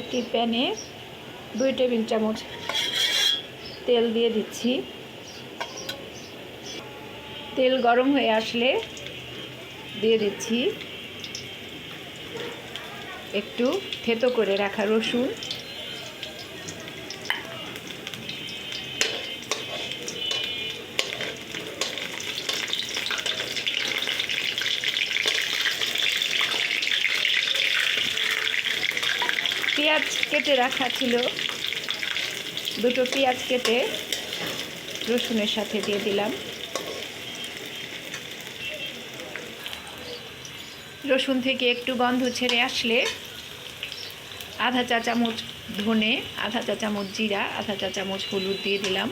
একটি প্যানে দুই টেবিল চামচ তেল দিয়ে দিচ্ছি। তেল গরম হয়ে আসলে দিয়ে দিচ্ছি। একটু থেতো করে রাখা রসুন। পেঁয়াজ কেটে রাখা ছিল। দুটো পেঁয়াজ কেটে রসুনের সাথে দিয়ে দিলাম। রসুন থেকে একটু গন্ধ ছেড়ে আসলে আধা চা চামচ ধনে, আধা চা চামচ জিরা, আধা চা চামচ হলুদ দিয়ে দিলাম।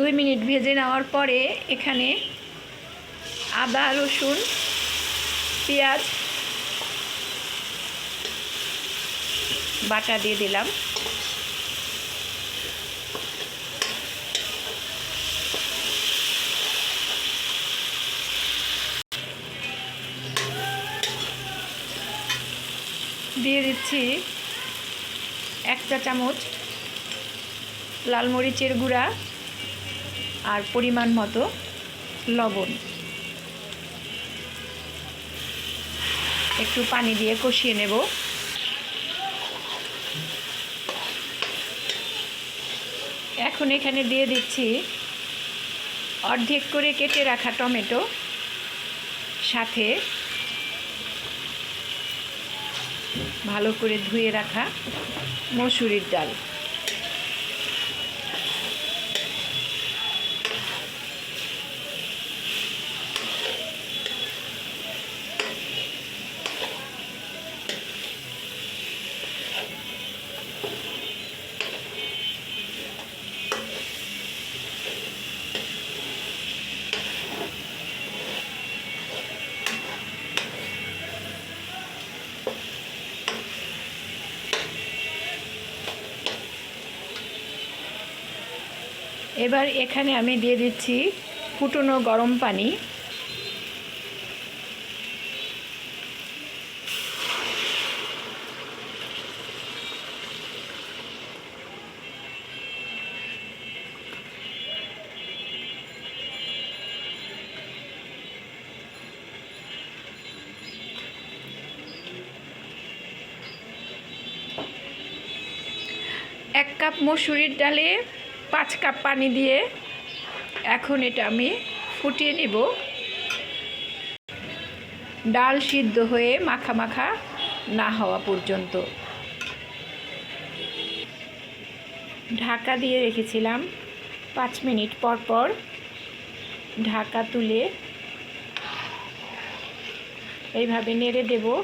দুই মিনিট ভেজে নেওয়ার পরে এখানে আদা, রসুন, পেঁয়াজ, বাটা দিয়ে দিলাম। দিয়ে দিচ্ছি এক চা চামচ লাল মরিচের গুঁড়া। আর পরিমাণ মতো লবণ। একটু পানি দিয়ে কষিয়ে নেব। এখন এখানে দিয়ে দিচ্ছি অর্ধেক করে কেটে রাখা টমেটো, সাথে ভালো করে ধুয়ে রাখা মসুরির ডাল। এবার এখানে আমি দিয়ে দিচ্ছি ফুটনো গরম পানি। এক কাপ মসুরির ডালে পাঁচ কাপ পানি দিয়ে এখন এটা আমি ফুটিয়ে নিব। ডাল সিদ্ধ হয়ে মাখা মাখা না হওয়া পর্যন্ত। ঢাকা দিয়ে রেখেছিলাম পাঁচ মিনিট পর পর। ঢাকা তুলে এইভাবে নেড়ে দেবো।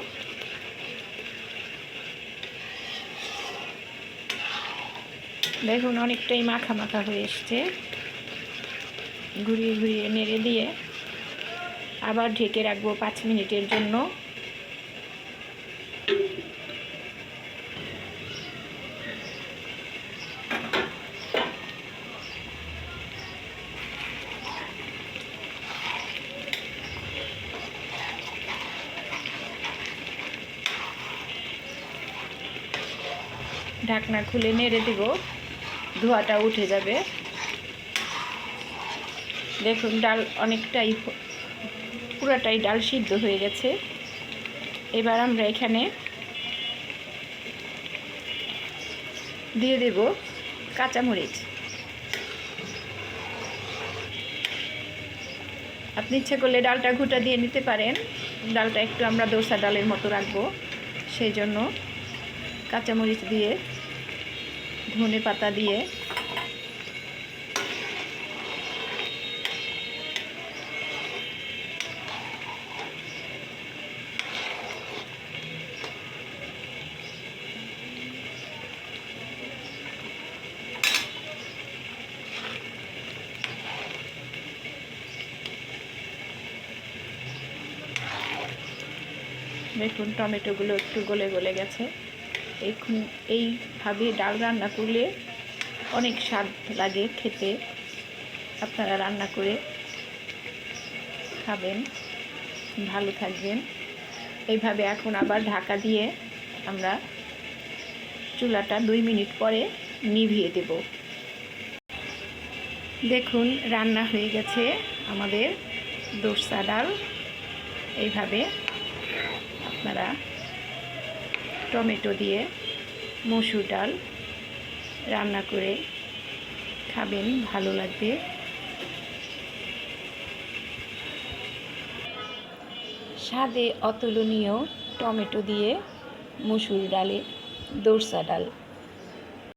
দেখুন, অনেকটাই মাখা মাখা হয়ে এসছে। ঘুরিয়ে ঘুরিয়ে নেড়ে দিয়ে আবার ঢেকে রাখব পাঁচ মিনিটের জন্য। ঢাকনা খুলে নেড়ে দিব। ধোয়াটা উঠে যাবে। দেখুন, ডাল অনেকটাই পুরাটাই ডাল সিদ্ধ হয়ে গেছে। এবার আমরা এখানে দিয়ে দেব কাঁচামরিচ। আপনি ইচ্ছে করলে ডালটা ঘুটা দিয়ে নিতে পারেন। ডালটা একটু আমরা দোসা ডালের মতো রাখব। সেই জন্য কাঁচামরিচ দিয়ে ধনে পাতা দিয়ে। দেখুন টমেটোগুলো একটু গলে গলে গেছে। এই এইভাবে ডাল রান্না করলে অনেক স্বাদ লাগে খেতে। আপনারা রান্না করে খাবেন। ভালো থাকবেন। এইভাবে এখন আবার ঢাকা দিয়ে আমরা চুলাটা দুই মিনিট পরে নিভিয়ে দেব। দেখুন, রান্না হয়ে গেছে আমাদের দোসা ডাল। এইভাবে আপনারা টমেটো দিয়ে মসুর ডাল রান্না করে খাবেন, ভালো লাগবে। স্বাদে অতুলনীয় টমেটো দিয়ে মসুর ডালে দোরসা ডাল।